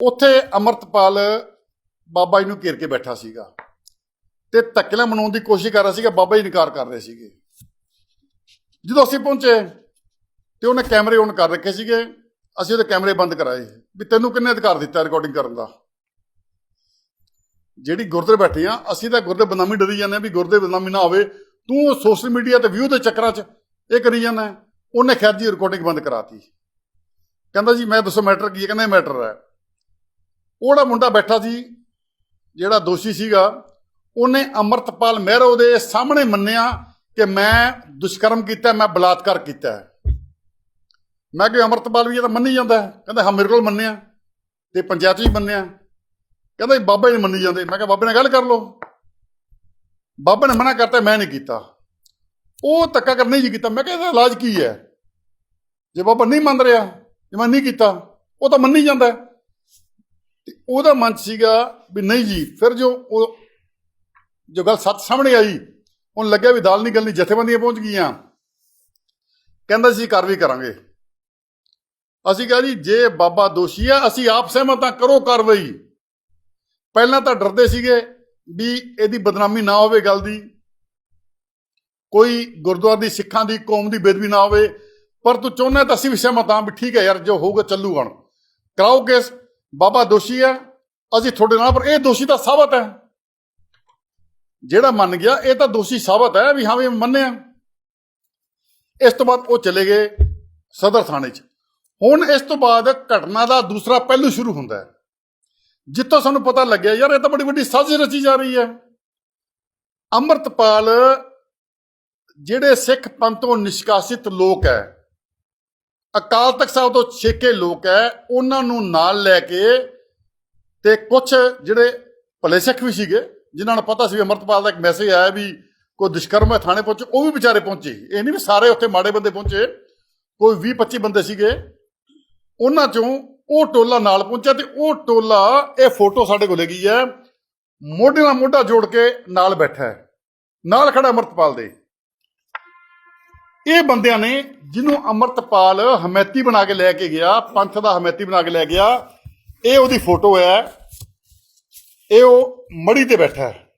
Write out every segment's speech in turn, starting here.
ਉੱਥੇ ਅਮਰਤਪਾਲ ਬਾਬਾ ਜੀ ਨੂੰ ਘੇਰ ਕੇ ਬੈਠਾ ਸੀਗਾ ਤੇ ਧੱਕੇਲਾ ਮਨਾਉਣ ਦੀ ਕੋਸ਼ਿਸ਼ ਕਰ ਰਿਹਾ ਸੀਗਾ, ਬਾਬਾ ਜੀ ਇਨਕਾਰ ਕਰ ਰਹੇ ਸੀਗੇ। ਜਦੋਂ ਅਸੀਂ ਪਹੁੰਚੇ ਤੇ ਉਹਨੇ ਕੈਮਰੇ ਔਨ ਕਰ ਰੱਖੇ ਸੀਗੇ, ਅਸੀਂ ਉਹਦੇ ਕੈਮਰੇ ਬੰਦ ਕਰਾਏ। ਵੀ ਤੈਨੂੰ ਕਿੰਨੇ ਅਧਿਕਾਰ ਦਿੱਤਾ ਰਿਕਾਰਡਿੰਗ ਕਰਨ ਦਾ? ਜਿਹੜੀ ਗੁਰਦੇ ਬੈਠੇ ਆ, ਅਸੀਂ ਤਾਂ ਗੁਰਦੇ ਬਦਨਾਮੀ ਡਰੀ ਜਾਂਦੇ ਆ ਵੀ ਗੁਰਦੇ ਬਦਨਾਮੀ ਨਾ ਹੋਵੇ। ਤੂੰ ਸੋਸ਼ਲ ਮੀਡੀਆ ਤੇ ਵਿਊ ਦੇ ਚੱਕਰਾਂ 'ਚ ਇਹ ਕਰੀ ਜਾਂਦਾ। ਉਹਨੇ ਖੈਰ ਜੀ ਰਿਕਾਰਡਿੰਗ ਬੰਦ ਕਰਾਤੀ। ਕਹਿੰਦਾ ਜੀ, ਮੈਂ ਦੱਸੋ ਮੈਟਰ ਕੀ ਹੈ? ਕਹਿੰਦਾ ਮੈਟਰ ਹੈ। ਉਹੜਾ ਮੁੰਡਾ ਬੈਠਾ ਸੀ, ਜਿਹੜਾ ਦੋਸ਼ੀ ਸੀਗਾ, ਉਹਨੇ ਅਮਰਤਪਾਲ ਮਹਿਰੋ ਦੇ ਸਾਹਮਣੇ ਮੰਨਿਆ ਕਿ ਮੈਂ ਦੁਸ਼ਕਰਮ ਕੀਤਾ, ਮੈਂ ਬਲਾਤਕਾਰ ਕੀਤਾ ਮੈਂ ਕਿ ਅਮਰਤਪਾਲ ਵੀ ਇਹ ਤਾਂ ਮੰਨੀ ਜਾਂਦਾ ਕਹਿੰਦਾ, ਹਾਂ, ਮੇਰੇ ਕੋਲ ਮੰਨਿਆ। ਤੇ ਪੰਚਾਇਤ ਵੀ ਮੰਨਿਆ। ਕਹਿੰਦਾ ਬਾਬਾ ਜੀ ਮੰਨੀ ਜਾਂਦੇ। ਮੈਂ ਕਿਹਾ, ਬਾਬੇ ਨਾਲ ਗੱਲ ਕਰ ਲਓ। ਬਾਬਾ ਨੇ ਮਨਾ ਕਰਤਾ, ਮੈਂ ਨਹੀਂ ਕੀਤਾ। ਉਹ ਧੱਕਾ ਕਰ ਨਹੀਂ ਜੀ ਕੀਤਾ। ਮੈਂ ਕਿਹਾ, ਇਹਦਾ ਇਲਾਜ ਕੀ ਹੈ? ਜੇ ਬਾਬਾ ਨਹੀਂ ਮੰਨ ਰਿਹਾ, ਜੇ ਮੈਂ ਨਹੀਂ ਕੀਤਾ, ਉਹ ਤਾਂ ਮੰਨੀ ਜਾਂਦਾ ਉਹਦਾ ਮਨ ਸੀਗਾ ਵੀ ਨਹੀਂ ਜੀ, ਫਿਰ ਜੋ ਉਹ ਜੋ ਗੱਲ ਸੱਚ ਸਾਹਮਣੇ ਆਈ, ਉਹਨੂੰ ਲੱਗਿਆ ਵੀ ਦਾਲ ਨਹੀਂ ਗਲਣੀ ਜਥੇਬੰਦੀਆਂ ਪਹੁੰਚ ਗਈਆਂ। ਕਹਿੰਦਾ ਸੀ ਕਾਰਵਾਈ ਕਰਾਂਗੇ। ਅਸੀਂ ਕਿਹਾ ਜੀ, ਜੇ ਬਾਬਾ ਦੋਸ਼ੀ ਆ, ਅਸੀਂ ਆਪ ਸਹਿਮਤ ਹਾਂ, ਕਰੋ ਕਾਰਵਾਈ। ਪਹਿਲਾਂ ਤਾਂ ਡਰਦੇ ਸੀਗੇ ਵੀ ਇਹਦੀ ਬਦਨਾਮੀ ਨਾ ਹੋਵੇ ਗੱਲ ਦੀ। ਕੋਈ ਗੁਰਦੁਆਰੇ ਦੀ ਸਿੱਖਾਂ ਦੀ, ਕੌਮ ਦੀ ਬੇਦਬੀ ਨਾ ਹੋਵੇ। ਪਰ ਤੂੰ ਚਾਹੁੰਦਾ ਤਾਂ ਅਸੀਂ ਵੀ ਸਹਿਮਤ ਹਾਂ ਵੀ ਠੀਕ ਹੈ ਯਾਰ, ਜੋ ਹੋਊਗਾ ਚੱਲੂਗਾ ਕਰਾਓ ਕੇਸ। ਬਾਬਾ ਦੋਸ਼ੀ ਹੈ, ਅਸੀਂ ਤੁਹਾਡੇ ਨਾਲ, ਪਰ ਇਹ ਦੋਸ਼ੀ ਤਾਂ ਸਾਬਤ ਹੈ। ਜਿਹੜਾ ਮੰਨ ਗਿਆ, ਇਹ ਤਾਂ ਦੋਸ਼ੀ ਸਾਬਤ ਹੈ ਵੀ ਹਾਂ ਵੀ ਮੰਨਿਆ। ਇਸ ਤੋਂ ਬਾਅਦ ਉਹ ਚਲੇ ਗਏ ਸਦਰ ਥਾਣੇ 'ਚ। ਹੁਣ ਇਸ ਤੋਂ ਬਾਅਦ ਘਟਨਾ ਦਾ ਦੂਸਰਾ ਪਹਿਲੂ ਸ਼ੁਰੂ ਹੁੰਦਾ ਹੈ। ਜਿੱਥੋਂ ਸਾਨੂੰ ਪਤਾ ਲੱਗਿਆ, ਯਾਰ ਇਹ ਤਾਂ ਬੜੀ ਵੱਡੀ ਸਾਜ਼ਿਸ਼ ਰਚੀ ਜਾ ਰਹੀ ਹੈ। ਅੰਮ੍ਰਿਤਪਾਲ, ਜਿਹੜੇ ਸਿੱਖ ਪੰਥ ਤੋਂ ਨਿਸ਼ਕਾਸਿਤ ਲੋਕ ਹੈ ਅਕਾਲ ਤਖਤ ਸਾਹਿਬ ਤੋਂ ਛੇਕੇ ਲੋਕ ਹੈ, ਉਹਨਾਂ ਨੂੰ ਨਾਲ ਲੈ ਕੇ ਤੇ ਕੁਝ ਜਿਹੜੇ ਭਲੇ ਸਿੱਖ ਵੀ ਸੀਗੇ, ਜਿਨ੍ਹਾਂ ਨੂੰ ਪਤਾ ਸੀ ਵੀ ਅੰਮ੍ਰਿਤਪਾਲ ਦਾ ਇੱਕ ਮੈਸੇਜ ਆਇਆ ਵੀ ਕੋਈ ਦੁਸ਼ਕਰਮ ਹੈ ਥਾਣੇ ਪਹੁੰਚੇ, ਉਹ ਵੀ ਵਿਚਾਰੇ ਪਹੁੰਚੇ। ਇਹ ਨਹੀਂ ਵੀ ਸਾਰੇ ਉੱਥੇ ਮਾੜੇ ਬੰਦੇ ਪਹੁੰਚੇ, ਕੋਈ 20 25 ਬੰਦੇ ਸੀਗੇ। ਉਹਨਾਂ ਚੋਂ ਉਹ ਟੋਲਾ ਨਾਲ ਪਹੁੰਚਿਆ ਤੇ ਉਹ ਟੋਲਾ, ਇਹ ਫੋਟੋ ਸਾਡੇ ਕੋਲ ਹੈਗੀ ਹੈ। ਮੋਢੇ ਨਾਲ ਮੋਢਾ ਜੋੜ ਕੇ ਨਾਲ ਬੈਠਾ ਹੈ। ਨਾਲ ਖੜਾ ਅੰਮ੍ਰਿਤਪਾਲ ਦੇ। ਇਹ ਬੰਦਿਆਂ ਨੇ ਜਿਹਨੂੰ ਅੰਮ੍ਰਿਤਪਾਲ ਹਮੈਤੀ ਬਣਾ ਕੇ ਲੈ ਕੇ ਗਿਆ, ਪੰਥ ਦਾ ਹਮੈਤੀ ਬਣਾ ਕੇ ਲੈ ਗਿਆ, ਇਹ ਉਹਦੀ ਫੋਟੋ ਹੈ। ਇਹ ਉਹ ਮੜੀ ਤੇ ਬੈਠਾ ਹੈ।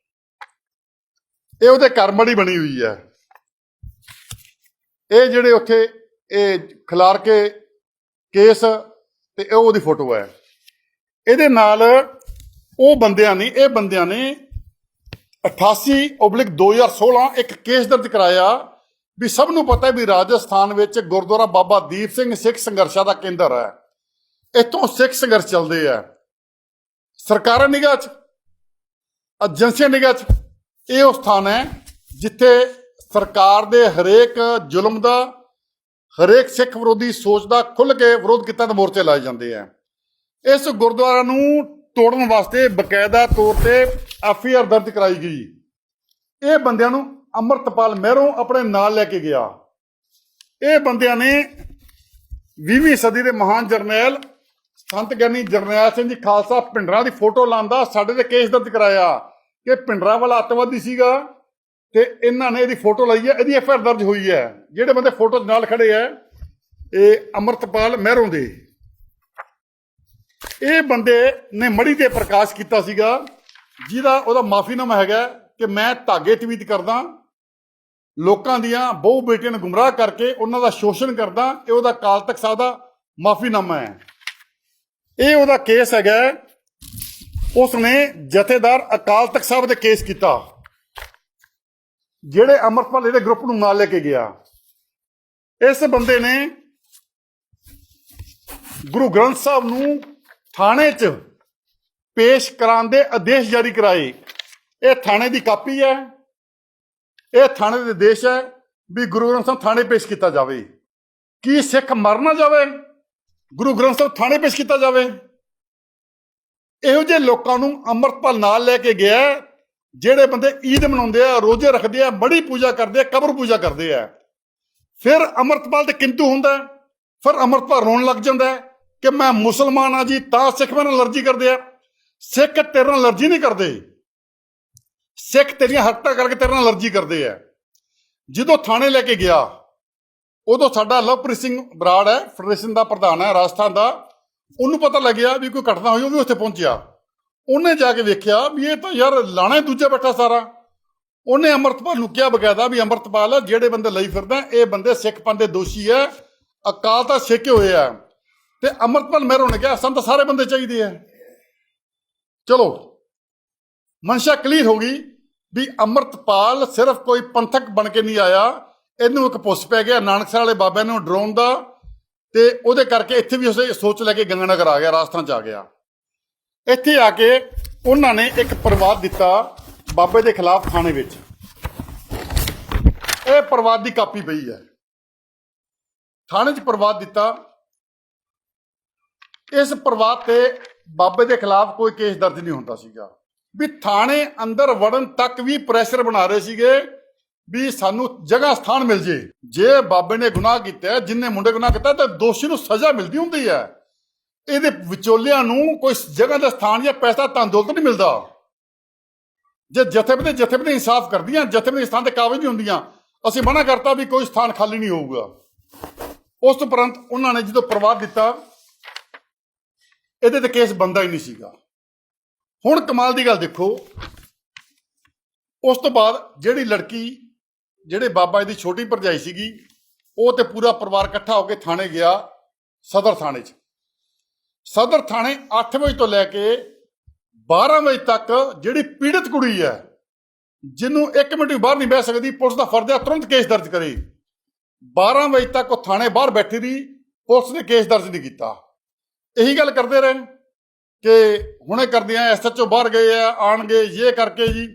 ਇਹ ਉਹਦੇ ਘਰ ਮੜੀ ਬਣੀ ਹੋਈ ਹੈ। ਇਹ ਜਿਹੜੇ ਉੱਥੇ ਇਹ ਖਿਲਾਰ ਕੇ ਕੇਸ ਤੇ ਇਹ ਉਹਦੀ ਫੋਟੋ ਹੈ। ਇਹਦੇ ਨਾਲ ਉਹ ਬੰਦਿਆਂ ਨੇ ਇਹ ਬੰਦਿਆਂ ਨੇ 88 ਓਬਲਿਕ 2016 ਇੱਕ ਕੇਸ ਦਰਜ ਕਰਾਇਆ। ਵੀ ਸਭ ਨੂੰ ਪਤਾ ਹੈ ਵੀ ਰਾਜਸਥਾਨ ਵਿੱਚ ਗੁਰਦੁਆਰਾ ਬਾਬਾ ਦੀਪ ਸਿੰਘ ਸਿੱਖ ਸੰਘਰਸ਼ਾਂ ਦਾ ਕੇਂਦਰ ਹੈ। ਇੱਥੋਂ ਸਿੱਖ ਸੰਘਰਸ਼ ਚੱਲਦੇ ਆ ਸਰਕਾਰਾਂ ਨਿਗਾਹ 'ਚ, ਏਜੰਸੀਆਂ ਨਿਗਾਹ 'ਚ ਇਹ ਉਹ ਸਥਾਨ ਹੈ ਜਿੱਥੇ ਸਰਕਾਰ ਦੇ ਹਰੇਕ ਜ਼ੁਲਮ ਦਾ, ਹਰੇਕ ਸਿੱਖ ਵਿਰੋਧੀ ਸੋਚ ਦਾ ਖੁੱਲ੍ਹ ਕੇ ਵਿਰੋਧ ਕੀਤਾ ਤੇ ਮੋਰਚੇ ਲਾਏ ਜਾਂਦੇ ਆ ਇਸ ਗੁਰਦੁਆਰਾ ਨੂੰ ਤੋੜਨ ਵਾਸਤੇ ਬਕਾਇਦਾ ਤੌਰ ਤੇ ਐਫਆਈਆਰ ਦਰਜ ਕਰਾਈ ਗਈ। ਇਹ ਬੰਦਿਆਂ ਨੂੰ ਅਮਰਤਪਾਲ ਮਹਿਰੋਂ ਆਪਣੇ ਨਾਲ ਲੈ ਕੇ ਗਿਆ। ਇਹ ਬੰਦਿਆਂ ਨੇ 20ਵੀਂ ਸਦੀ ਦੇ ਮਹਾਨ ਜਰਨੈਲ, ਸੰਤ ਗਿਆਨੀ ਜਰਨੈਲ ਸਿੰਘ ਜੀ ਖਾਲਸਾ ਪਿੰਡਰਾਂ ਦੀ ਫੋਟੋ ਲਾਂਦਾ ਸਾਡੇ ਤੇ ਕੇਸ ਦਰਜ ਕਰਾਇਆ ਕਿ ਪਿੰਡਰਾਂ ਵਾਲਾ ਅੱਤਵਾਦੀ ਸੀਗਾ ਤੇ ਇਹਨਾਂ ਨੇ ਇਹਦੀ ਫੋਟੋ ਲਈ ਹੈ, ਇਹਦੀ ਐਫਆਈਆਰ ਦਰਜ ਹੋਈ ਹੈ। ਜਿਹੜੇ ਬੰਦੇ ਫੋਟੋ ਨਾਲ ਖੜੇ ਆ ਇਹ ਅਮਰਤਪਾਲ ਮਹਿਰੋਂ ਦੇ। ਇਹ ਬੰਦੇ ਨੇ ਮੜੀ ਤੇ ਪ੍ਰਕਾਸ਼ ਕੀਤਾ ਸੀਗਾ, ਜਿਹਦਾ ਉਹਦਾ ਮਾਫੀਨਾਮਾ ਹੈਗਾ ਕਿ ਮੈਂ ਧਾਗੇ ਟਵੀਟ ਕਰਦਾ ਲੋਕਾਂ ਦੀਆਂ ਬਹੁ ਬੇਟੀਆਂ ਨੂੰ ਗੁੰਮਰਾਹ ਕਰਕੇ ਉਹਨਾਂ ਦਾ ਸ਼ੋਸ਼ਣ ਕਰਦਾ, ਇਹ ਉਹਦਾ ਕਾਲ ਤੱਕ ਸਾਹਿਬ ਦਾ ਮਾਫੀਨਾਮਾ ਹੈ। ਇਹ ਉਹਦਾ ਕੇਸ ਹੈਗਾ ਉਸ ਨੇ ਜਥੇਦਾਰ ਅਕਾਲ ਤਖਤ ਸਾਹਿਬ ਦੇ ਕੇਸ ਕੀਤਾ। ਜਿਹੜੇ ਅਮਰਪਾਲ ਇਹਦੇ ਗਰੁੱਪ ਨੂੰ ਨਾਲ ਲੈ ਕੇ ਗਿਆ। ਇਸ ਬੰਦੇ ਨੇ ਗੁਰੂ ਗ੍ਰੰਥ ਸਾਹਿਬ ਨੂੰ ਥਾਣੇ 'ਚ ਪੇਸ਼ ਕਰਾਉਣ ਦੇ ਆਦੇਸ਼ ਜਾਰੀ ਕਰਾਏ। ਇਹ ਥਾਣੇ ਦੀ ਕਾਪੀ ਹੈ। ਇਹ ਥਾਣੇ ਦੇ ਦੇਸ਼ ਹੈ ਵੀ ਗੁਰੂ ਗ੍ਰੰਥ ਸਾਹਿਬ ਥਾਣੇ ਪੇਸ਼ ਕੀਤਾ ਜਾਵੇ। ਕੀ ਸਿੱਖ ਮਰ ਨਾ ਜਾਵੇ? ਗੁਰੂ ਗ੍ਰੰਥ ਸਾਹਿਬ ਥਾਣੇ ਪੇਸ਼ ਕੀਤਾ ਜਾਵੇ। ਇਹੋ ਜਿਹੇ ਲੋਕਾਂ ਨੂੰ ਅੰਮ੍ਰਿਤਪਾਲ ਨਾਲ ਲੈ ਕੇ ਗਿਆ ਜਿਹੜੇ ਬੰਦੇ ਈਦ ਮਨਾਉਂਦੇ ਆ, ਰੋਜ਼ੇ ਰੱਖਦੇ ਆ, ਬੜੀ ਪੂਜਾ ਕਰਦੇ ਆ, ਕਬਰ ਪੂਜਾ ਕਰਦੇ ਆ। ਫਿਰ ਅੰਮ੍ਰਿਤਪਾਲ ਤੇ ਕਿੰਤੂ ਹੁੰਦਾ ਫਿਰ ਅੰਮ੍ਰਿਤਪਾਲ ਰੋਣ ਲੱਗ ਜਾਂਦਾ ਕਿ ਮੈਂ ਮੁਸਲਮਾਨ ਆ ਜੀ, ਤਾਂ ਸਿੱਖ ਮੇਰੇ ਨਾਲ ਅਲਰਜੀ ਕਰਦੇ ਆ। ਸਿੱਖ ਤੇਰੇ ਨਾਲ ਅਲਰਜੀ ਨਹੀਂ ਕਰਦੇ। ਸਿੱਖ ਤੇਰੀਆਂ ਹਰਕਤਾਂ ਕਰਕੇ ਤੇਰੇ ਨਾਲ ਅਲਰਜੀ ਕਰਦੇ ਆ। ਜਦੋਂ ਥਾਣੇ ਲੈ ਕੇ ਗਿਆ, ਉਦੋਂ ਸਾਡਾ ਲਵਪ੍ਰੀਤ ਸਿੰਘ ਬਰਾੜ ਹੈ, ਫੈਡਰੇਸ਼ਨ ਦਾ ਪ੍ਰਧਾਨ ਹੈ, ਰਾਜਸਥਾਨ ਦਾ। ਉਹਨੂੰ ਪਤਾ ਲੱਗਿਆ ਵੀ ਕੋਈ ਘਟਨਾ ਹੋਈ, ਉਹ ਵੀ ਉੱਥੇ ਪਹੁੰਚਿਆ। ਉਹਨੇ ਜਾ ਕੇ ਵੇਖਿਆ ਵੀ ਇਹ ਤਾਂ ਯਾਰ ਲਾਣਾ ਹੀ ਦੂਜਾ ਬੈਠਾ ਸਾਰਾ। ਉਹਨੇ ਅੰਮ੍ਰਿਤਪਾਲ ਨੂੰ ਕਿਹਾ ਬਕਾਇਦਾ ਵੀ ਅੰਮ੍ਰਿਤਪਾਲ, ਜਿਹੜੇ ਬੰਦੇ ਲਈ ਫਿਰਦਾ, ਇਹ ਬੰਦੇ ਸਿੱਖ ਪੰਥ ਦੇ ਦੋਸ਼ੀ ਹੈ, ਅਕਾਲ ਤਾਂ ਛੇਕੇ ਹੋਏ ਆ। ਤੇ ਅੰਮ੍ਰਿਤਪਾਲ ਮਹਿਰੋਂ ਨੇ ਕਿਹਾ, ਸਾਨੂੰ ਤਾਂ ਸਾਰੇ ਬੰਦੇ ਚਾਹੀਦੇ ਆ। ਚਲੋ। ਮਨਸ਼ਾ ਕਲੀਅਰ ਹੋ ਗਈ ਵੀ ਅੰਮ੍ਰਿਤਪਾਲ ਸਿਰਫ ਕੋਈ ਪੰਥਕ ਬਣ ਕੇ ਨਹੀਂ ਆਇਆ। ਇਹਨੂੰ ਇੱਕ ਪੁੱਛ ਪੈ ਗਿਆ ਨਾਨਕਸਰ ਵਾਲੇ ਬਾਬਿਆਂ ਨੂੰ ਡਰਾਉਣ ਦਾ ਤੇ ਉਹਦੇ ਕਰਕੇ ਇੱਥੇ ਵੀ ਉਸੇ ਸੋਚ ਲੈ ਕੇ ਗੰਗਾਨਗਰ ਆ ਗਿਆ, ਰਾਜਸਥਾਨ ਚ ਆ ਗਿਆ। ਇੱਥੇ ਆ ਕੇ ਉਹਨਾਂ ਨੇ ਇੱਕ ਪ੍ਰਵਾਦ ਦਿੱਤਾ ਬਾਬੇ ਦੇ ਖਿਲਾਫ ਥਾਣੇ ਵਿੱਚ। ਇਹ ਪ੍ਰਵਾਦ ਦੀ ਕਾਪੀ ਪਈ ਹੈ। ਥਾਣੇ 'ਚ ਪ੍ਰਵਾਦ ਦਿੱਤਾ। ਇਸ ਪ੍ਰਵਾਦ ਤੇ ਬਾਬੇ ਦੇ ਖਿਲਾਫ ਕੋਈ ਕੇਸ ਦਰਜ ਨਹੀਂ ਹੁੰਦਾ ਸੀਗਾ। ਵੀ ਥਾਣੇ ਅੰਦਰ ਵੜਨ ਤੱਕ ਵੀ ਪ੍ਰੈਸ਼ਰ ਬਣਾ ਰਹੇ ਸੀਗੇ ਵੀ ਸਾਨੂੰ ਜਗ੍ਹਾ ਸਥਾਨ ਮਿਲ ਜੇ। ਜੇ ਬਾਬੇ ਨੇ ਗੁਨਾਹ ਕੀਤਾ ਜਿੰਨੇ ਮੁੰਡੇ ਗੁਨਾਹ ਕੀਤਾ ਤਾਂ ਦੋਸ਼ੀ ਨੂੰ ਸਜ਼ਾ ਮਿਲਦੀ ਹੁੰਦੀ ਹੈ। ਇਹਦੇ ਵਿਚੋਲਿਆਂ ਨੂੰ ਕੋਈ ਜਗ੍ਹਾ ਦਾ ਸਥਾਨ ਜਾਂ ਪੈਸਾ ਤੰਦੌਲਤ ਨਹੀਂ ਮਿਲਦਾ। ਜੇ ਜਥੇਬੰਦੀ ਜਥੇਬੰਦੀ ਇਨਸਾਫ ਕਰਦੀਆਂ ਜਥੇਬੰਦੀ ਸਥਾਨ ਤੇ ਕਾਬਜ ਨਹੀਂ ਹੁੰਦੀਆਂ, ਅਸੀਂ ਮਨਾ ਕਰਤਾ ਵੀ ਕੋਈ ਸਥਾਨ ਖਾਲੀ ਨਹੀਂ ਹੋਊਗਾ। ਉਸ ਤੋਂ ਉਪਰੰਤ ਉਹਨਾਂ ਨੇ ਜਦੋਂ ਪ੍ਰਵਾਦ ਦਿੱਤਾ ਇਹਦੇ ਤੇ ਕੇਸ ਬੰਦਾ ਹੀ ਨਹੀਂ ਸੀਗਾ। ਹੁਣ ਕਮਾਲ ਦੀ ਗੱਲ ਦੇਖੋ। ਉਸ ਤੋਂ ਬਾਅਦ ਜਿਹੜੀ ਲੜਕੀ, ਜਿਹੜੇ ਬਾਬਾ ਜੀ ਦੀ ਛੋਟੀ ਭਰਜਾਈ ਸੀਗੀ, ਉਹ ਤੇ ਪੂਰਾ ਪਰਿਵਾਰ ਇਕੱਠਾ ਹੋ ਕੇ ਥਾਣੇ ਗਿਆ ਸਦਰ ਥਾਣੇ 'ਚ। ਸਦਰ ਥਾਣੇ 8 ਵਜੇ ਤੋਂ ਲੈ ਕੇ 12 ਵਜੇ ਤੱਕ ਜਿਹੜੀ ਪੀੜਤ ਕੁੜੀ ਹੈ, ਜਿਹਨੂੰ 1 ਮਿੰਟ ਵੀ ਬਾਹਰ ਨਹੀਂ ਬਹਿ ਸਕਦੀ, ਪੁਲਿਸ ਦਾ ਫਰਜ਼ ਹੈ ਤੁਰੰਤ ਕੇਸ ਦਰਜ ਕਰੇ। 12 ਵਜੇ ਤੱਕ ਉਹ ਥਾਣੇ ਬਾਹਰ ਬੈਠੀ ਦੀ ਪੁਲਿਸ ਨੇ ਕੇਸ ਦਰਜ ਨਹੀਂ ਕੀਤਾ। ਇਹੀ ਗੱਲ ਕਰਦੇ ਰਹੇ। ਕਿ ਹੁਣੇ ਕਰਦੇ ਆ ਐਸਐਚਓ ਬਾਹਰ ਗਏ ਆ ਆਣਗੇ ਇਹ ਕਰਕੇ ਜੀ।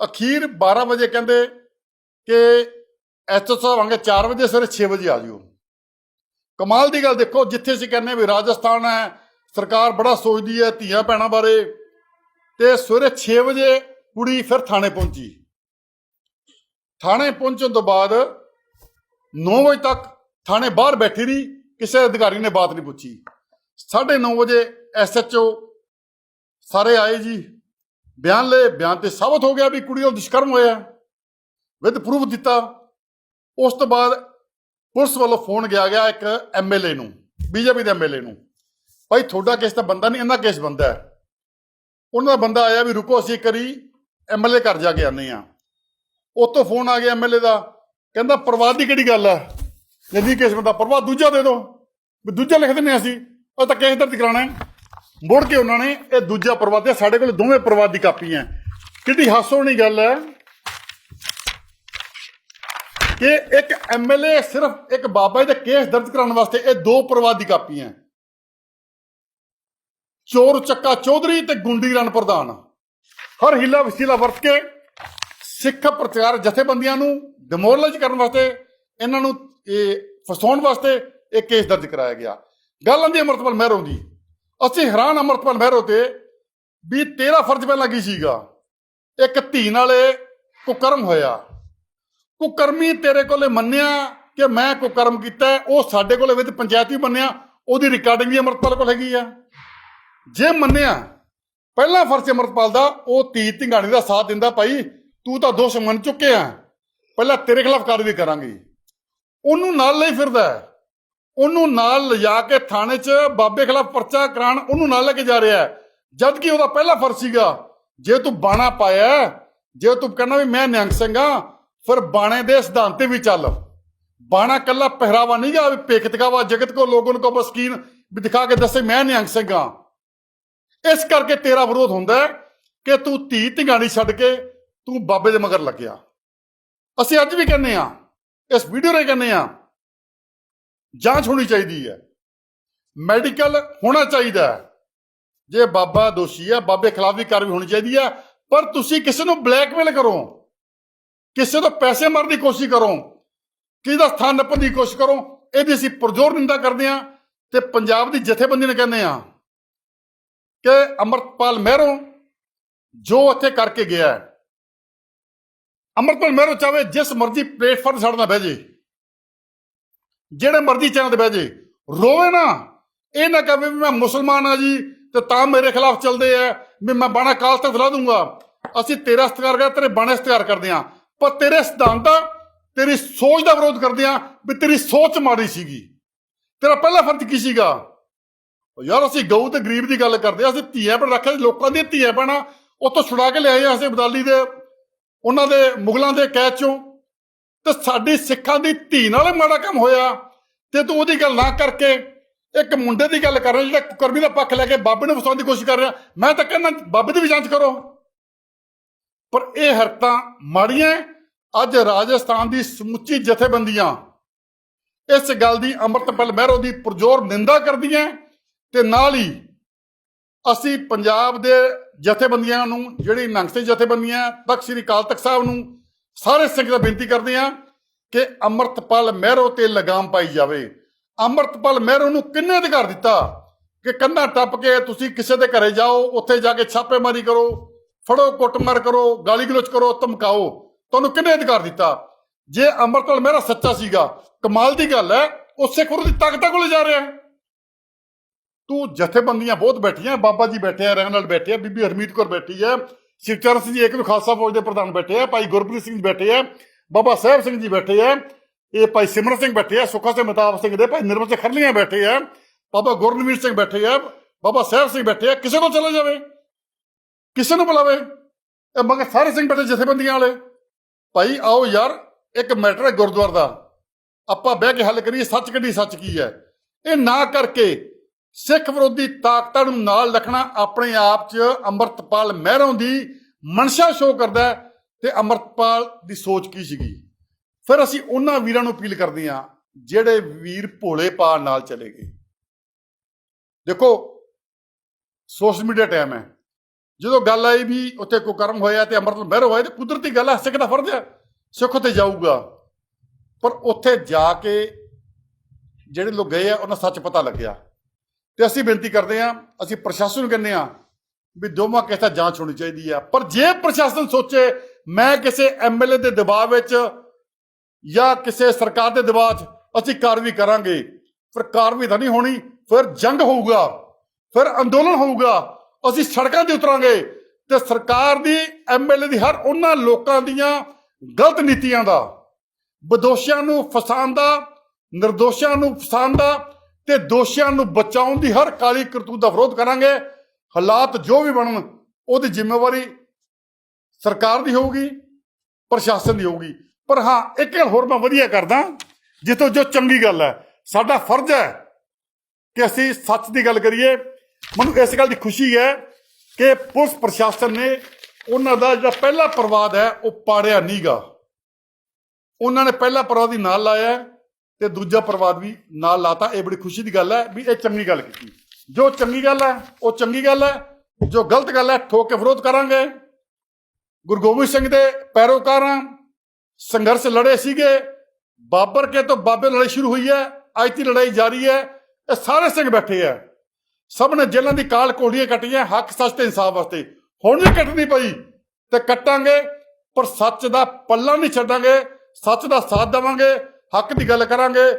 ਅਖੀਰ 12 ਵਜੇ ਕਹਿੰਦੇ ਕਿ ਐਸਐਚਓ ਸਾਹਿਬ ਆਣਗੇ 4 ਵਜੇ, ਸਵੇਰੇ 6 ਵਜੇ ਆ ਜਿਓ। ਕਮਾਲ ਦੀ ਗੱਲ ਦੇਖੋ, ਜਿੱਥੇ ਅਸੀਂ ਕਹਿੰਦੇ ਵੀ ਰਾਜਸਥਾਨ ਹੈ, ਸਰਕਾਰ ਬੜਾ ਸੋਚਦੀ ਹੈ ਧੀਆਂ ਭੈਣਾਂ ਬਾਰੇ। ਤੇ ਸਵੇਰੇ 6 ਵਜੇ ਕੁੜੀ ਫਿਰ ਥਾਣੇ ਪਹੁੰਚੀ। ਥਾਣੇ ਪਹੁੰਚਣ ਤੋਂ ਬਾਅਦ 9 ਵਜੇ ਤੱਕ ਥਾਣੇ ਬਾਹਰ ਬੈਠੀ ਰਹੀ, ਕਿਸੇ ਅਧਿਕਾਰੀ ਨੇ ਬਾਤ ਨਹੀਂ ਪੁੱਛੀ। 9:30 ਵਜੇ ਐਸਐਚਓ ਸਾਰੇ ਆਏ ਜੀ। ਬਿਆਨ ਲਏ, ਬਿਆਨ ਤੇ ਸਾਬਤ ਹੋ ਗਿਆ ਵੀ ਕੁੜੀ ਨਾਲ ਦੁਸ਼ਕਰਮ ਹੋਇਆ। ਵਿਦ ਪ੍ਰੂਫ ਦਿੱਤਾ। ਉਸ ਤੋਂ ਬਾਅਦ ਪੁਲਿਸ ਵੱਲੋਂ ਫੋਨ ਗਿਆ ਗਿਆ ਇੱਕ ਐਮਐਲਏ ਨੂੰ ਬੀਜੇਪੀ ਦੇ ਐਮਐਲਏ ਨੂੰ। ਭਾਈ, ਤੁਹਾਡਾ ਕੇਸ ਤਾਂ ਬੰਦਾ ਨਹੀਂ ਇਹਨਾਂ ਕੇਸ ਬੰਦਾ ਹੈ। ਉਹਨਾਂ ਦਾ ਬੰਦਾ ਆਇਆ ਵੀ ਰੁਕੋ, ਅਸੀਂ ਕਰੀ ਐਮਐਲਏ ਘਰ ਜਾ ਕੇ ਆਨੇ ਆ ਉਤੋਂ ਫੋਨ ਆ ਗਿਆ ਐਮਐਲਏ ਦਾ। ਕਹਿੰਦਾ ਪ੍ਰਵਾਦ ਦੀ ਕਿਹੜੀ ਗੱਲ ਹੈ ਜਦੀ ਕੇਸ ਬੰਦਾ ਪ੍ਰਵਾਦ ਦੂਜਾ ਦੇ ਦਿਓ। ਵੀ ਦੂਜਾ ਲਿਖ ਦਿੰਨੇ ਅਸੀਂ। ਉਹ ਤਾਂ ਕੇਸ ਦਰਜ ਕਰਾਉਣਾ ਹੈ। ਮੁੜ ਕੇ ਉਹਨਾਂ ਨੇ ਇਹ ਦੂਜਾ ਪ੍ਰਵਾਦ ਤੇ ਸਾਡੇ ਕੋਲ ਦੋਵੇਂ ਪ੍ਰਵਾਦ ਦੀ ਕਾਪੀਆਂ ਕਿੱਡੀ ਹਾਸੋਣੀ ਗੱਲ ਹੈ। ਕਿ ਇੱਕ ਐਮਐਲਏ ਸਿਰਫ ਇੱਕ ਬਾਬਾ ਜੀ ਦੇ ਕੇਸ ਦਰਜ ਕਰਾਉਣ ਵਾਸਤੇ ਇਹ ਦੋ ਪ੍ਰਵਾਦ ਦੀ ਕਾਪੀਆਂ ਚੋਰ ਚੱਕਾ ਚੌਧਰੀ ਤੇ ਗੁੰਡੀ ਰਣ ਪ੍ਰਧਾਨ। ਹਰ ਹਿੱਲਾ ਵਸੀਲਾ ਵਰਤ ਕੇ ਸਿੱਖ ਪ੍ਰਚਾਰ ਜਥੇਬੰਦੀਆਂ ਨੂੰ ਡਿਮੋਰਲਾਈਜ਼ ਕਰਨ ਵਾਸਤੇ, ਇਹਨਾਂ ਨੂੰ ਇਹ ਫਸਾਉਣ ਵਾਸਤੇ ਇਹ ਕੇਸ ਦਰਜ ਕਰਾਇਆ ਗਿਆ। ਗੱਲ ਆਂਦੀ ਅਮਰਤਪਾਲ ਮਹਿਰੋਂ ਦੀ ਅਸੀਂ ਹੈਰਾਨ ਅਮਰਤਪਾਲ ਮਹਿਰੋ ਤੇ ਵੀ ਤੇਰਾ ਫਰਜ਼ ਪਹਿਲਾਂ ਕੀ ਸੀਗਾ। ਇੱਕ ਧੀ ਨਾਲੇ ਕੁਕਰਮ ਹੋਇਆ। ਕੁਕਰਮੀ ਤੇਰੇ ਕੋਲੇ ਮੰਨਿਆ ਕਿ ਮੈਂ ਕੁਕਰਮ ਕੀਤਾ, ਉਹ ਸਾਡੇ ਕੋਲੇ ਵਿੱਚ ਪੰਚਾਇਤ ਵੀ ਮੰਨਿਆ, ਉਹਦੀ ਰਿਕਾਰਡਿੰਗ ਵੀ ਅਮਰਤਪਾਲ ਕੋਲ ਹੈਗੀ ਆ। ਜੇ ਮੰਨਿਆ, ਪਹਿਲਾ ਫਰਜ਼ ਅਮਰਤਪਾਲ ਦਾ, ਉਹ ਧੀ ਧਿੰਗਾਣੀ ਦਾ ਸਾਥ ਦਿੰਦਾ, ਭਾਈ, ਤੂੰ ਤਾਂ ਦੋਸ਼ ਮੰਨ ਚੁੱਕੇ ਆ। ਪਹਿਲਾਂ ਤੇਰੇ ਖਿਲਾਫ ਕਾਰਵਾਈ ਕਰਾਂਗੇ। ਉਹਨੂੰ ਨਾਲ ਲਈ ਫਿਰਦਾ ਉਹਨੂੰ ਨਾਲ ਲਿਜਾ ਕੇ ਥਾਣੇ 'ਚ ਬਾਬੇ ਖਿਲਾਫ ਪਰਚਾ ਕਰਾਉਣ ਉਹਨੂੰ ਨਾਲ ਲੈ ਕੇ ਜਾ ਰਿਹਾ ਹੈ। ਜਦ ਕਿ ਉਹਦਾ ਪਹਿਲਾ ਫਰਜ਼ ਸੀਗਾ, ਜੇ ਤੂੰ ਬਾਣਾ ਪਾਇਆ ਜੇ ਤੂੰ ਕਹਿੰਦਾ ਵੀ ਮੈਂ ਨਿਹੰਗ ਸਿੰਘ ਹਾਂ, ਫਿਰ ਬਾਣੇ ਦੇ ਸਿਧਾਂਤ ਤੇ ਵੀ ਚੱਲ। ਬਾਣਾ ਕੱਲਾ ਪਹਿਰਾਵਾ ਨਹੀਂ ਗਾ ਵੀ ਪੇਕ ਦਿਖਾਵਾ ਜਗਤ ਕੋ, ਲੋਗਨ ਕੋ ਬਸਕੀਨ ਵੀ ਦਿਖਾ ਕੇ ਦੱਸੇ ਮੈਂ ਨਿਹੰਗ ਸਿੰਘ ਹਾਂ। ਇਸ ਕਰਕੇ ਤੇਰਾ ਵਿਰੋਧ ਹੁੰਦਾ ਕਿ ਤੂੰ ਧੀ ਧਿੰਗਾਣੀ ਛੱਡ ਕੇ ਤੂੰ ਬਾਬੇ ਦੇ ਮਗਰ ਲੱਗਿਆ। ਅਸੀਂ ਅੱਜ ਵੀ ਕਹਿੰਦੇ ਆ ਇਸ ਵੀਡੀਓ ਰੇ ਕਹਿੰਦੇ ਆ ਜਾਂਚ ਹੋਣੀ ਚਾਹੀਦੀ ਹੈ। ਮੈਡੀਕਲ ਹੋਣਾ ਚਾਹੀਦਾ ਹੈ। ਜੇ ਬਾਬਾ ਦੋਸ਼ੀ ਹੈ, ਬਾਬੇ ਖਿਲਾਫ ਵੀ ਕਾਰਵਾਈ ਹੋਣੀ ਚਾਹੀਦੀ ਹੈ, ਪਰ ਤੁਸੀਂ ਕਿਸੇ ਨੂੰ ਬਲੈਕਮੇਲ ਕਰੋ। ਕਿਸੇ ਤੋਂ ਪੈਸੇ ਮਾਰਨ ਦੀ ਕੋਸ਼ਿਸ਼ ਕਰੋ। ਕਿਸੇ ਦਾ ਸਥਾਨ ਨੱਪਣ ਦੀ ਕੋਸ਼ਿਸ਼ ਕਰੋ, ਇਹਦੀ ਅਸੀਂ ਪਰਜ਼ੋਰ ਨਿੰਦਾ ਕਰਦੇ ਹਾਂ ਤੇ ਪੰਜਾਬ ਦੀ ਜਥੇਬੰਦੀ ਨੇ ਕਹਿੰਦੇ ਆ ਕਿ ਅਮਰਪਾਲ ਮਹਿਰੋ ਜੋ ਇੱਥੇ ਕਰਕੇ ਗਿਆ ਹੈ ਅਮਰਪਾਲ ਮਹਿਰੋ ਚਾਵੇ ਜਿਸ ਮਰਜ਼ੀ ਪਲੇਟਫਾਰਮ ਸਾਡੇ ਨਾਲ ਬਹਿ ਜੇ ਜਿਹੜੇ ਮਰਜ਼ੀ ਚੈਨਲ ਤੇ ਬਹਿ ਜੇ, ਰੋਵੇ ਨਾ। ਇਹ ਨਾ ਕਹੇ ਵੀ ਮੈਂ ਮੁਸਲਮਾਨ ਆ ਜੀ, ਤੇ ਤਾਂ ਮੇਰੇ ਖਿਲਾਫ ਚੱਲਦੇ ਆ, ਵੀ ਮੈਂ ਬਾਣਾ ਕਾਲ ਤੱਕ ਲਾ ਦੂੰਗਾ। ਅਸੀਂ ਤੇਰਾ ਸਤਿਕਾਰ ਕਰਦੇ, ਤੇਰੇ ਬਾਣੇ ਸਤਿਕਾਰ ਕਰਦੇ ਆ ਪਰ ਤੇਰੇ ਸਿਧਾਂਤਾਂ, ਤੇਰੀ ਸੋਚ ਦਾ ਵਿਰੋਧ ਕਰਦੇ ਆ ਵੀ ਤੇਰੀ ਸੋਚ ਮਾੜੀ ਸੀਗੀ। ਤੇਰਾ ਪਹਿਲਾ ਫਰਜ਼ ਕੀ ਸੀਗਾ? ਯਾਰ ਅਸੀਂ ਗਊ ਤੇ ਗਰੀਬ ਦੀ ਗੱਲ ਕਰਦੇ ਹਾਂ, ਅਸੀਂ ਧੀਆਂ ਪਰ ਰੱਖਿਆ ਲੋਕਾਂ ਦੀਆਂ ਧੀਆਂ ਪੈਣਾ, ਉੱਥੋਂ ਛੁਡਾ ਕੇ ਲਿਆਏ ਹਾਂ ਅਸੀਂ ਬਦਾਲੀ ਦੇ, ਉਹਨਾਂ ਦੇ ਮੁਗਲਾਂ ਦੇ ਕੈਦ ਚੋਂ। ਤੇ ਸਾਡੀ ਸਿੱਖਾਂ ਦੀ ਧੀ ਨਾਲ ਮਾੜਾ ਕੰਮ ਹੋਇਆ। ਤੇ ਤੂੰ ਉਹਦੀ ਗੱਲ ਨਾ ਕਰਕੇ ਇੱਕ ਮੁੰਡੇ ਦੀ ਗੱਲ ਕਰ ਰਿਹਾ ਜਿਹੜਾ ਕਰਮੀ ਦਾ ਪੱਖ ਲੈ ਕੇ ਬਾਬੇ ਨੂੰ ਫਸਾਉਣ ਦੀ ਕੋਸ਼ਿਸ਼ ਕਰ ਰਿਹਾ। ਮੈਂ ਤਾਂ ਕਹਿੰਦਾ, ਬਾਬੇ ਦੀ ਵੀ ਜਾਂਚ ਕਰੋ। ਪਰ ਇਹ ਹਰਕਤਾਂ ਮਾੜੀਆਂ ਅੱਜ ਰਾਜਸਥਾਨ ਦੀ ਸਮੁੱਚੀ ਜਥੇਬੰਦੀਆਂ ਇਸ ਗੱਲ ਦੀ ਅੰਮ੍ਰਿਤਪਾਲ ਮਹਿਰੋ ਦੀ ਪੁਰਜੋਰ ਨਿੰਦਾ ਕਰਦੀਆਂ ਤੇ ਨਾਲ ਹੀ ਅਸੀਂ ਪੰਜਾਬ ਦੇ ਜਥੇਬੰਦੀਆਂ ਨੂੰ, ਜਿਹੜੀ ਨੰਗਸੇ ਜਥੇਬੰਦੀਆਂ, ਤਖਤ ਸ੍ਰੀ ਅਕਾਲ ਤਖਤ ਸਾਹਿਬ ਨੂੰ ਸਾਰੇ ਸਿੰਘ ਦਾ ਬੇਨਤੀ ਕਰਦੇ ਹਾਂ ਕਿ ਅੰਮ੍ਰਿਤਪਾਲ ਮਹਿਰੋ ਤੇ ਲਗਾਮ ਪਾਈ ਜਾਵੇ। ਅੰਮ੍ਰਿਤਪਾਲ ਮਹਿਰੋ ਨੂੰ ਕਿੰਨੇ ਅਧਿਕਾਰ ਦਿੱਤਾ? ਕਿ ਕੰਧਾਂ ਟੱਪ ਕੇ ਤੁਸੀਂ ਕਿਸੇ ਦੇ ਘਰੇ ਜਾਓ, ਉੱਥੇ ਜਾ ਕੇ ਛਾਪੇਮਾਰੀ ਕਰੋ, ਫੜੋ, ਕੁੱਟਮਾਰ ਕਰੋ, ਗਾਲੀ ਗਲੋਚ ਕਰੋ, ਧਮਕਾਓ। ਤੁਹਾਨੂੰ ਕਿੰਨੇ ਅਧਿਕਾਰ ਦਿੱਤਾ? ਜੇ ਅੰਮ੍ਰਿਤਪਾਲ ਮਹਿਰਾ ਸੱਚਾ ਸੀਗਾ, ਕਮਾਲ ਦੀ ਗੱਲ ਹੈ ਉਸੇ ਸਿੱਖ ਦੀ ਤਾਕਤਾਂ ਕੋਲੇ ਜਾ ਰਿਹਾ ਤੂੰ ਜਥੇਬੰਦੀਆਂ ਬਹੁਤ ਬੈਠੀਆਂ, ਬਾਬਾ ਜੀ ਬੈਠੇ ਆ, ਰਹਿਣ ਨਾਲ ਬੈਠੇ ਆ, ਬੀਬੀ ਹਰਮੀਤ ਕੌਰ ਬੈਠੀ ਹੈ ਸਿਕਚਰਨ ਸਿੰਘ ਜੀ ਏਕਨ ਖਾਲਸਾ ਫੌਜ ਦੇ ਪ੍ਰਧਾਨ ਬੈਠੇ ਆ, ਭਾਈ ਗੁਰਪ੍ਰੀਤ ਸਿੰਘ ਜੀ ਬੈਠੇ ਆ, ਬਾਬਾ ਸਾਹਿਬ ਸਿੰਘ ਜੀ ਬੈਠੇ ਆ, ਇਹ ਭਾਈ ਸਿਮਰਨ ਸਿੰਘ ਬੈਠੇ ਆ, ਸੁੱਖਾ ਸਿੰਘ ਮਤਾਬ ਸਿੰਘ ਦੇ ਭਾਈ ਨਿਰਮਲ ਸਿੰਘ ਖਰਲੀਆਂ ਬੈਠੇ ਆ, ਬਾਬਾ ਗੁਰਨਵੀਰ ਸਿੰਘ ਬੈਠੇ ਆ, ਬਾਬਾ ਸਾਹਿਬ ਸਿੰਘ ਬੈਠੇ ਆ, ਕਿਸੇ ਕੋਲ ਚਲੇ ਜਾਵੇ? ਕਿਸੇ ਨੂੰ ਬੁਲਾਵੇ? ਇਹ ਮਗਰ ਸਾਰੇ ਸਿੰਘ ਬੈਠੇ ਜਥੇਬੰਦੀਆਂ ਵਾਲੇ। ਭਾਈ, ਆਓ ਯਾਰ, ਇੱਕ ਮੈਟਰ ਹੈ ਗੁਰਦੁਆਰ ਦਾ। ਆਪਾਂ ਬਹਿ ਕੇ ਹੱਲ ਕਰੀਏ, ਸੱਚ ਕੱਢੀ ਸੱਚ ਕੀ ਹੈ? ਇਹ ਨਾ ਕਰਕੇ ਸਿੱਖ ਵਿਰੋਧੀ ਤਾਕਤਾਂ ਨੂੰ ਨਾਲ ਰੱਖਣਾ ਆਪਣੇ ਆਪ 'ਚ ਅੰਮ੍ਰਿਤਪਾਲ ਮਹਿਰੋਂ ਦੀ ਮਨਸ਼ਾ ਸ਼ੋਅ ਕਰਦਾ ਤੇ ਅੰਮ੍ਰਿਤਪਾਲ ਦੀ ਸੋਚ ਕੀ ਸੀਗੀ? ਫਿਰ ਅਸੀਂ ਉਹਨਾਂ ਵੀਰਾਂ ਨੂੰ ਅਪੀਲ ਕਰਦੇ ਹਾਂ, ਜਿਹੜੇ ਵੀਰ ਭੋਲੇ ਪਾ ਨਾਲ ਚਲੇ ਗਏ। ਦੇਖੋ, ਸੋਸ਼ਲ ਮੀਡੀਆ ਟਾਈਮ ਹੈ। ਜਦੋਂ ਗੱਲ ਆਈ ਵੀ ਉੱਥੇ ਕੋਈ ਕਰਮ ਹੋਇਆ ਤੇ ਅੰਮ੍ਰਿਤਪਾਲ ਮਹਿਰੋ ਹੋਇਆ ਤੇ ਕੁਦਰਤੀ ਗੱਲ ਹੈ ਸਿੱਖ ਦਾ ਫਰਜ਼ ਹੈ ਸਿੱਖ ਉੱਥੇ ਜਾਊਗਾ। ਪਰ ਉੱਥੇ ਜਾ ਕੇ ਜਿਹੜੇ ਲੋਕ ਗਏ ਆ, ਉਹਨਾਂ ਸੱਚ ਪਤਾ ਲੱਗਿਆ। ਤੇ ਅਸੀਂ ਬੇਨਤੀ ਕਰਦੇ ਹਾਂ, ਅਸੀਂ ਪ੍ਰਸ਼ਾਸਨ ਨੂੰ ਕਹਿੰਦੇ ਹਾਂ ਵੀ ਦੋਵਾਂ ਕਿਸੇ ਜਾਂਚ ਹੋਣੀ ਚਾਹੀਦੀ ਹੈ। ਪਰ ਜੇ ਪ੍ਰਸ਼ਾਸਨ ਸੋਚੇ ਮੈਂ ਕਿਸੇ ਐਮਐਲਏ ਦੇ ਦਬਾਅ ਵਿੱਚ ਜਾਂ ਕਿਸੇ ਸਰਕਾਰ ਦੇ ਦਬਾਅ 'ਚ ਅਸੀਂ ਕਾਰਵਾਈ ਕਰਾਂਗੇ, ਫਿਰ ਕਾਰਵਾਈ ਤਾਂ ਨਹੀਂ ਹੋਣੀ, ਫਿਰ ਜੰਗ ਹੋਊਗਾ, ਫਿਰ ਅੰਦੋਲਨ ਹੋਊਗਾ, ਅਸੀਂ ਸੜਕਾਂ ਤੇ ਉਤਰਾਂਗੇ ਤੇ ਸਰਕਾਰ ਦੀ ਐਮਐਲਏ ਦੀ ਹਰ ਉਹਨਾਂ ਲੋਕਾਂ ਦੀਆਂ ਗਲਤ ਨੀਤੀਆਂ ਦਾ, ਬਦੋਸ਼ੀਆਂ ਨੂੰ ਫਸਾਉਣ ਦਾ ਨਿਰਦੋਸ਼ਾਂ ਨੂੰ ਫਸਾਉਣ ਦਾ ਤੇ ਦੋਸ਼ੀਆਂ ਨੂੰ ਬਚਾਉਣ ਦੀ ਹਰ ਕਾਲੀ ਕਰਤੂਤ ਦਾ ਵਿਰੋਧ ਕਰਾਂਗੇ। ਹਾਲਾਤ ਜੋ ਵੀ ਬਣਨ, ਉਹਦੀ ਜ਼ਿੰਮੇਵਾਰੀ ਸਰਕਾਰ ਦੀ ਹੋਊਗੀ, ਪ੍ਰਸ਼ਾਸਨ ਦੀ ਹੋਊਗੀ। ਪਰ ਹਾਂ, ਇੱਕ ਗੱਲ ਹੋਰ ਮੈਂ ਵਧੀਆ ਕਰਦਾ ਜਿੱਥੋਂ ਜੋ ਚੰਗੀ ਗੱਲ ਹੈ, ਸਾਡਾ ਫਰਜ਼ ਹੈ ਕਿ ਅਸੀਂ ਸੱਚ ਦੀ ਗੱਲ ਕਰੀਏ। ਮੈਨੂੰ ਇਸ ਗੱਲ ਦੀ ਖੁਸ਼ੀ ਹੈ ਕਿ ਪੁਲਿਸ ਪ੍ਰਸ਼ਾਸਨ ਨੇ ਉਹਨਾਂ ਦਾ ਜਿਹੜਾ ਪਹਿਲਾ ਪ੍ਰਵਾਦ ਹੈ, ਉਹ ਪਾੜਿਆ ਨਹੀਂਗਾ ਉਹਨਾਂ ਨੇ ਪਹਿਲਾ ਪ੍ਰਵਾਦ ਹੀ ਨਾਲ ਲਾਇਆ ਤੇ ਦੂਜਾ ਪ੍ਰਵਾਦ ਵੀ ਨਾਲ ਲਾਤਾ। ਇਹ ਬੜੀ ਖੁਸ਼ੀ ਦੀ ਗੱਲ ਹੈ ਵੀ ਇਹ ਚੰਗੀ ਗੱਲ ਕੀਤੀ। ਜੋ ਚੰਗੀ ਗੱਲ ਹੈ, ਉਹ ਚੰਗੀ ਗੱਲ ਹੈ। ਜੋ ਗਲਤ ਗੱਲ ਹੈ, ਠੋਕ ਕੇ ਵਿਰੋਧ ਕਰਾਂਗੇ। ਗੁਰੂ ਗੋਬਿੰਦ ਸਿੰਘ ਦੇ ਪੈਰੋਕਾਰਾਂ ਸੰਘਰਸ਼ ਲੜੇ ਸੀਗੇ। ਬਾਬਰ ਕੇ ਤੋਂ ਬਾਬੇ ਲੜਾਈ ਸ਼ੁਰੂ ਹੋਈ ਹੈ, ਅੱਜ ਦੀ ਲੜਾਈ ਜਾਰੀ ਹੈ। ਇਹ ਸਾਰੇ ਸਿੰਘ ਬੈਠੇ ਆ ਸਭ ਨੇ ਜੇਲ੍ਹਾਂ ਦੀ ਕਾਲ ਕੋਲੀਆਂ ਕੱਟੀਆਂ, ਹੱਕ, ਸੱਚ ਤੇ ਇਨਸਾਫ ਵਾਸਤੇ। ਹੁਣ ਵੀ ਕੱਟਣੀ ਪਈ। ਤੇ ਕੱਟਾਂਗੇ, ਪਰ ਸੱਚ ਦਾ ਪੱਲਾ ਨਹੀਂ ਛੱਡਾਂਗੇ, ਸੱਚ ਦਾ ਸਾਥ ਦੇਵਾਂਗੇ। ਹੱਕ ਦੀ ਗੱਲ ਕਰਾਂਗੇ।